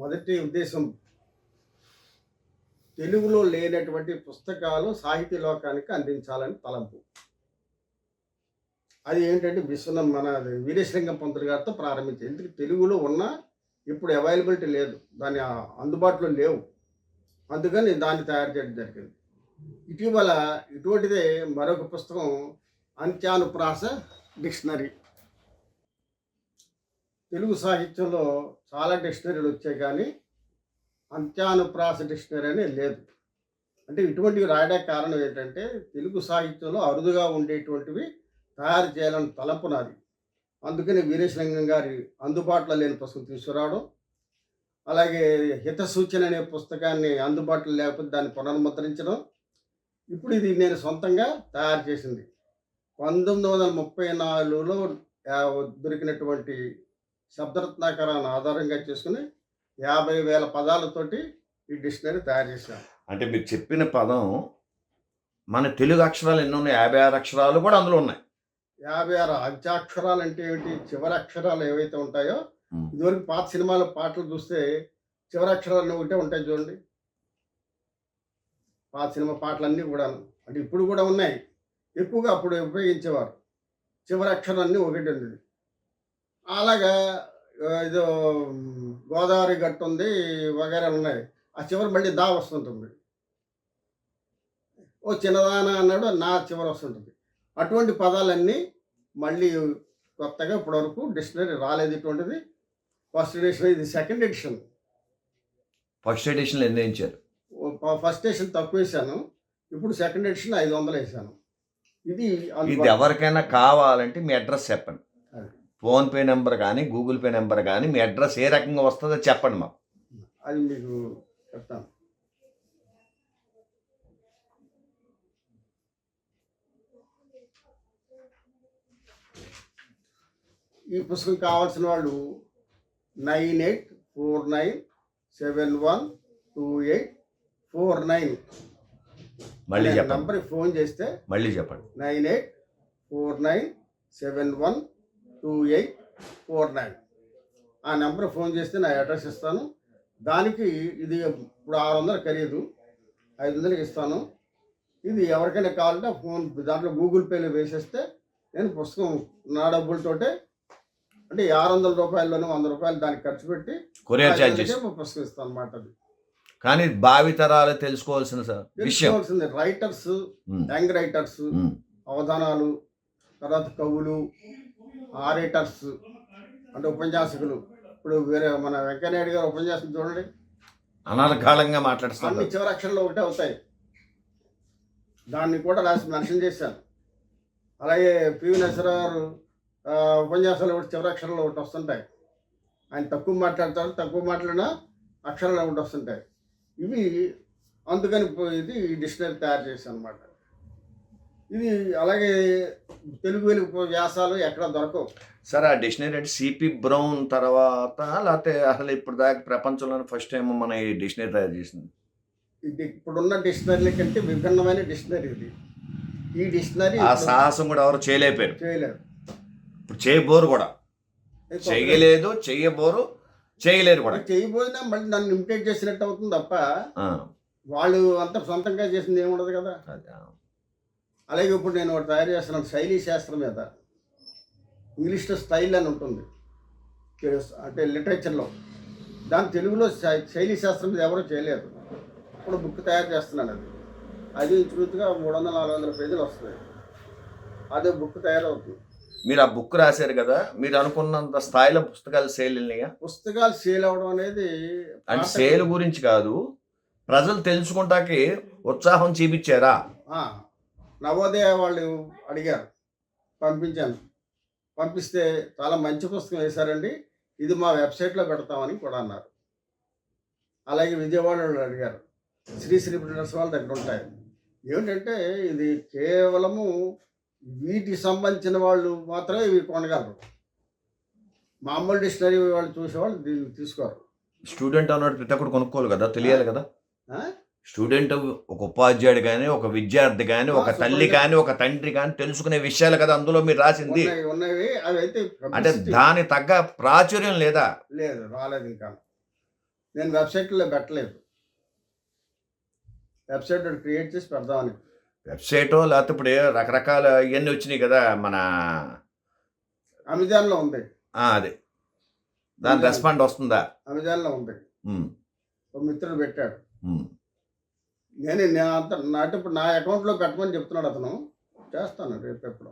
మొదటి ఉద్దేశం తెలుగులో లేనటువంటి పుస్తకాలు సాహిత్య లోకానికి అందించాలని తలంపు. అది ఏంటంటే విశ్వనం మన వీరేశలింగం పంతులు గారితో ప్రారంభించింది ఎందుకు తెలుగులో ఉన్న ఇప్పుడు అవైలబిలిటీ లేదు దాని అందుబాటులో లేవు. అందుకని దాన్ని తయారు చేయడం జరిగింది. ఇటీవల ఇటువంటిదే మరొక పుస్తకం అంత్యానుప్రాస డిక్షనరీ. తెలుగు సాహిత్యంలో చాలా డిక్షనరీలు వచ్చాయి కానీ అంత్యానుప్రాస డిక్షనరీ అనేది లేదు. అంటే ఇటువంటివి రాయడానికి కారణం ఏంటంటే తెలుగు సాహిత్యంలో అరుదుగా ఉండేటువంటివి తయారు చేయాలని తలంపు నాది అందుకని వీరేశలింగం గారి అందుబాటులో లేని పుస్తకం తీసుకురావడం అలాగే హిత సూచన అనే పుస్తకాన్ని అందుబాటులో లేకపోతే దాన్ని పునర్ముద్రించడం ఇప్పుడు ఇది నేను సొంతంగా తయారు చేసింది. పంతొమ్మిది వందల ముప్పై నాలుగులో దొరికినటువంటి శబ్దరత్నాకరాన్ని ఆధారంగా చేసుకుని యాభై వేల పదాలతోటి ఈ డిక్షనరీ తయారు చేశాను అంటే మీరు చెప్పిన పదం మన తెలుగు అక్షరాలు ఎన్ని ఉన్నాయి? యాభై ఆరు అక్షరాలు కూడా అందులో ఉన్నాయి. యాభై ఆరు అంత్యాక్షరాలు అంటే ఏమిటి? చివరి అక్షరాలు ఏవైతే ఉంటాయో. ఇదివరకు పాత సినిమాలో పాటలు చూస్తే చివరి అక్షరాలు ఒకటే ఉంటాయి చూడండి. పాత సినిమా పాటలన్నీ కూడా అంటే ఇప్పుడు కూడా ఉన్నాయి. ఎక్కువగా అప్పుడు ఉపయోగించేవారు. చివరి అక్షరాలన్నీ ఒకటి ఉంది అలాగా ఉమ్, గోదావరి గట్టు ఉంది వగైరా ఉన్నాయి. ఆ చివరి మళ్ళీ దా వస్తుంటుంది. ఓ చిన్నదాన అన్నాడు నా చివరి వస్తుంటుంది. అటువంటి పదాలన్నీ మళ్ళీ కొత్తగా ఇప్పటివరకు డిక్షనరీ రాలేదు ఇటువంటిది. ఫస్ట్ ఎడిషన్ ఇది సెకండ్ ఎడిషన్. ఫస్ట్ ఎడిషన్లో ఎన్ని ఇచ్చారు ఫస్ట్ ఎడిషన్ తక్కువ వేసాను. ఇప్పుడు సెకండ్ ఎడిషన్ ఐదు వందలు వేసాను. ఇది ఇది ఎవరికైనా కావాలంటే మీ అడ్రస్ చెప్పండి. ఫోన్పే నెంబర్ కానీ గూగుల్ పే నెంబర్ కానీ మీ అడ్రస్ ఏ రకంగా వస్తుందో చెప్పండి మాకు. అది మీకు చెప్తాను. ఈ పుస్తకం కావాల్సిన వాళ్ళు nine eight four nine seven one two eight four nine మళ్ళీ చెప్పండి. నంబర్కి ఫోన్ చేస్తే మళ్ళీ చెప్పండి. Nine eight four nine seven one two eight four nine. ఆ నెంబర్ ఫోన్ చేస్తే నా అడ్రస్ ఇస్తాను. దానికి ఇది ఇప్పుడు ఆరు వందలు ఖరీదు. ఐదు వందలకి ఇస్తాను. ఇది ఎవరికైనా కావాలంటే ఫోన్ దాంట్లో గూగుల్ పేలో వేసేస్తే నేను పుస్తకం నా డబ్బులతోటే అంటే ఆరు వందల రూపాయల్లోనే వంద రూపాయలు దానికి ఖర్చు పెట్టి కొరియర్ ఛార్జెస్ పుస్తకం ఇస్తాను అనమాట అది. కానీ భావితరాలు తెలుసుకోవాల్సిన తెలుసుకోవాల్సింది రైటర్స్ యంగ్ రైటర్స్. అవధానాలు తర్వాత కవులు ఆరేటర్స్ అంటే ఉపన్యాసకులు. ఇప్పుడు వేరే మన వెంకయ్యనాయుడు గారు ఉపన్యాసం చూడండి. అనర్గాళంగా అన్ని మాట్లాడుతున్నారు. చివరి అక్షరాలు ఒకటే అవుతాయి. దాన్ని కూడా రాసి మెన్షన్ చేశాను అలాగే పివి నరసరావు ఆ, ఉపన్యాసాలు ఒకటి చివరి అక్షరాలు ఒకటి వస్తుంటాయి. ఆయన తక్కువ మాట్లాడతారు తక్కువ మాట్లాడినా అక్షరాలు ఒకటి వస్తుంటాయి. ఇవి అందుకని ఇది ఈ డిక్షనరీ తయారు చేశాను అనమాట ఇది అలాగే తెలుగు వెలుగు వ్యాసాలు ఎక్కడ దొరకవు. సరే ఆ డిక్షనరీ అంటే సిపి బ్రౌన్ తర్వాత లేకపోతే అసలు ఇప్పుడు దాకా ప్రపంచంలోనే ఫస్ట్ టైం మన ఈ డిక్షనరీ తయారు చేసింది? ఇది ఇప్పుడున్న డిక్షనరీ కంటే విభిన్నమైన డిక్షనరీ ఇది. ఈ డిక్షనరీ ఆ సాహసం కూడా ఎవరు చేయలేకపోయారు? చేయలేరు. ఇప్పుడు చేయబోరు కూడా. చేయలేదు చెయ్యబోరు చేయలేరు కూడా. చేయబోయినా మళ్ళీ నన్ను ఇమిటేట్ చేసినట్టు అవుతుంది తప్ప వాళ్ళు అంత సొంతంగా చేసింది ఏముండదు కదా. అలాగే ఇప్పుడు నేను ఒకటి తయారు చేస్తున్నాను శైలీ శాస్త్రం మీద. ఇంగ్లీష్లో స్టైల్ అని ఉంటుంది. అంటే లిటరేచర్లో దాని తెలుగులో శైలీ శాస్త్రం మీద ఎవరూ చేయలేదు. ఇప్పుడు బుక్ తయారు చేస్తున్నాను అది. అది ఇంచుమించుగా మూడు వందల నాలుగు వందల పేజీలు వస్తుంది. అదే బుక్ తయారవుతుంది. మీరు ఆ బుక్ రాశారు కదా మీరు అనుకున్నంత స్థాయిలో పుస్తకాలు సేల్ వెళ్ళినాయా పుస్తకాలు సేల్ అవడం అనేది అంటే సేల్ గురించి కాదు ప్రజలు తెలుసుకుంటాకి ఉత్సాహం చూపించారా? నవోదయ వాళ్ళు అడిగారు పంపించాను. పంపిస్తే చాలా మంచి పుస్తకం వేశారండి. ఇది మా వెబ్సైట్లో పెడతామని కూడా అన్నారు. అలాగే విజయవాడ వాళ్ళు అడిగారు శ్రీశ్రీ ప్రింటర్స్ వాళ్ళ దగ్గర ఉంటాయి. ఏమిటంటే ఇది కేవలము వీటికి సంబంధించిన వాళ్ళు మాత్రమే ఇవి కొనగలరు. మామూలు డిక్షనరీ వాళ్ళు చూసేవాళ్ళు దీన్ని తీసుకోరు. స్టూడెంట్ అన్నట్టు ప్రతి ఒక్కరు కొనుక్కోవాలి కదా తెలియాలి కదా? స్టూడెంట్ ఒక ఉపాధ్యాయుడు కానీ ఒక విద్యార్థి కానీ ఒక తల్లి కానీ ఒక తండ్రి కానీ తెలుసుకునే విషయాలు కదా అందులో మీరు రాసింది. అంటే దాని తగ్గ ప్రాచుర్యం లేదా? లేదు రాలేదు ఇంకా. నేను వెబ్సైట్లో పెట్టలేదు. వెబ్సైట్ క్రియేట్ చేసి పెడదామని. వెబ్సైట్ లేకపోతే ఇప్పుడు రకరకాల ఇవన్నీ వచ్చినాయి కదా మన అమెజాన్లో ఉంది. అదే. దాని రెస్పాండ్ వస్తుందా? అమెజాన్లో ఉంది. ఒక మిత్రుడు పెట్టాడు. నేను నేను అంత నా ఇప్పుడు నా అకౌంట్లో పెట్టమని చెప్తున్నాడు అతను. చేస్తాను రేపు ఎప్పుడు.